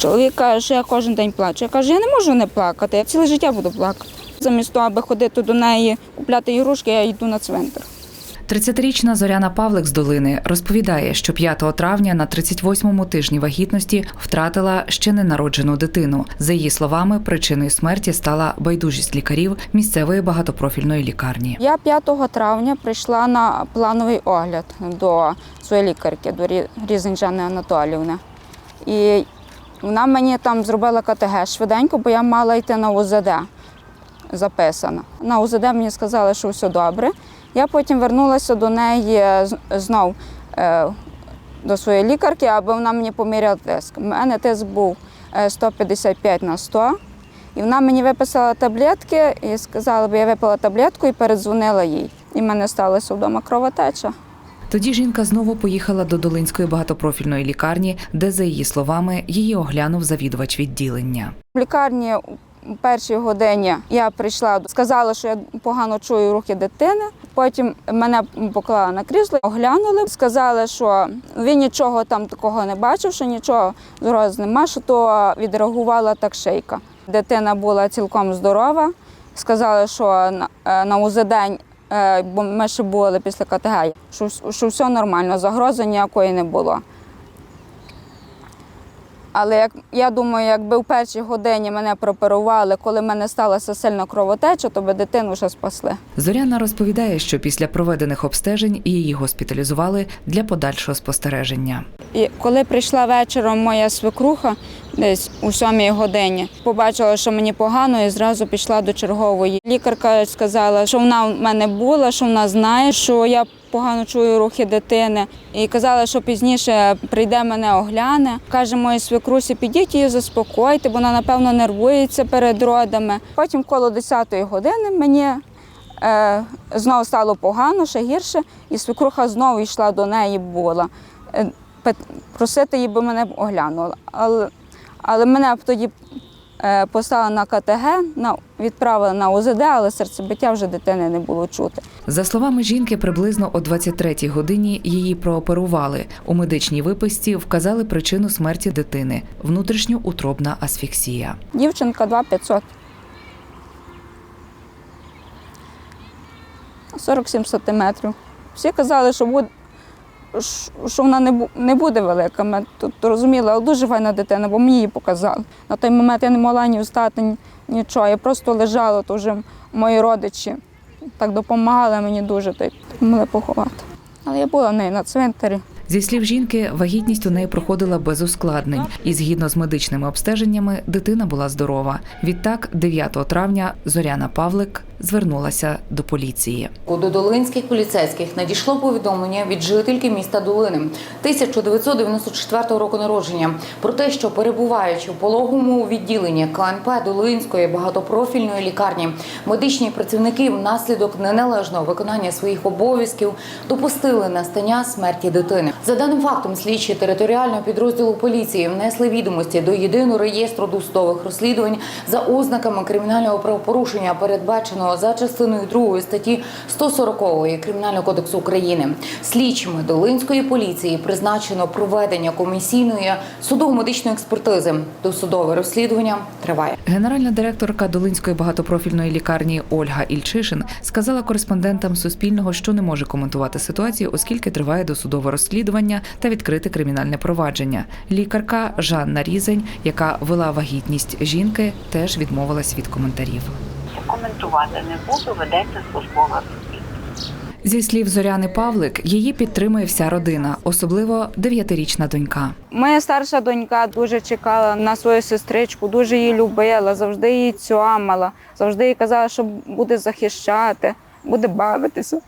Чоловік каже, що я кожен день плачу. Я кажу, я не можу не плакати, я ціле життя буду плакати. Замість того, аби ходити до неї, купляти ігрушки, я йду на цвинтар. 30-річна Зоряна Павлик з долини розповідає, що 5 травня на 38-му тижні вагітності втратила ще ненароджену дитину. За її словами, причиною смерті стала байдужість лікарів місцевої багатопрофільної лікарні. Я 5 травня прийшла на плановий огляд до своєї лікарки, до Рі- Різанчани Анатоліївни. І вона мені там зробила КТГ швиденько, бо я мала йти на УЗД записана. На УЗД мені сказали, що все добре. Я потім вернулася до неї з- знов е, до своєї лікарки, аби вона мені поміряла тиск. У мене тиск був е, 155 на 100. І вона мені виписала таблетки і сказала, бо я випила таблетку і передзвонила їй. І в мене сталося вдома кровотеча. Тоді жінка знову поїхала до Долинської багатопрофільної лікарні, де, за її словами, її оглянув завідувач відділення. В лікарні у першій годині я прийшла, сказала, що я погано чую рухи дитини. Потім мене поклали на крісло, оглянули, сказали, що він нічого там такого не бачив, що нічого зроз нема, що то відреагувала так шийка. Дитина була цілком здорова. Сказали, що на, е, УЗД, бо ми ще були після КТГ, що, що все нормально, загрози ніякої не було. Але як я думаю, якби в першій годині мене прооперували, коли в мене сталася сильна кровотеча, то би дитину вже спасли. Зоряна розповідає, що після проведених обстежень її госпіталізували для подальшого спостереження. І коли прийшла вечором моя свекруха, десь у сьомій годині, побачила, що мені погано, і зразу пішла до чергової. Лікарка сказала, що вона в мене була, що вона знає, що я погано чую рухи дитини. І казала, що пізніше прийде мене огляне. Каже моїй свекрусі, підіть її заспокойте, бо вона напевно нервується перед родами. Потім коло 10-ї години мені е, знову стало погано, ще гірше, і свекруха знову йшла до неї була. Просити її, би мене оглянула. Але, але мене тоді е, поставили на КТГ, на, відправили на УЗД, але серцебиття вже дитини не було чути. За словами жінки, приблизно о 23-й годині її прооперували. У медичній виписці вказали причину смерті дитини внутрішньоутробна асфіксія. Дівчинка 2500. 47 сантиметрів. Всі казали, що, буде, що вона не, не буде велика. Ми тут розуміли, але дуже файна дитина, бо мені її показали. На той момент я не могла ні встати, ні, нічого. Я просто лежала, то вже мої родичі так допомагали мені дуже, то й могли поховати. Але я була в неї на цвинтарі. Зі слів жінки, вагітність у неї проходила без ускладнень, і згідно з медичними обстеженнями, дитина була здорова. Відтак, 9 травня, Зоряна Павлик звернулася до поліції. До долинських поліцейських надійшло повідомлення від жительки міста Долини 1994 року народження про те, що перебуваючи в пологовому відділенні КНП Долинської багатопрофільної лікарні, медичні працівники внаслідок неналежного виконання своїх обов'язків допустили настання смерті дитини. За даним фактом, слідчі територіального підрозділу поліції внесли відомості до єдиного реєстру досудових розслідувань за ознаками кримінального правопорушення, передбаченого за частиною 2 статті 140 Кримінального кодексу України. Слідчими Долинської поліції призначено проведення комісійної судово-медичної експертизи. Досудове розслідування триває. Генеральна директорка Долинської багатопрофільної лікарні Ольга Ільчишин сказала кореспондентам Суспільного, що не може коментувати ситуацію, оскільки триває досудове розслідування та відкрите кримінальне провадження. Лікарка Жанна Різень, яка вела вагітність жінки, теж відмовилась від коментарів. коментувати не буду, ведеться службова Зі слів Зоряни Павлик, її підтримує вся родина, особливо дев'ятирічна донька. Моя старша донька дуже чекала на свою сестричку, дуже її любила, завжди її цьомала, завжди їй казала, що буде захищати, буде бавитися.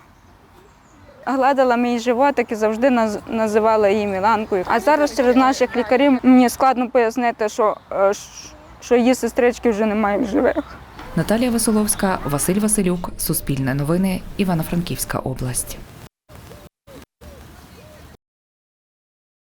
Гладила мій животик і завжди наз- називала її Міланкою. А зараз через наших лікарів мені складно пояснити, що, е, що її сестрички вже немає в живих. Наталія Василовська, Василь Василюк, Суспільне новини, Івано-Франківська область.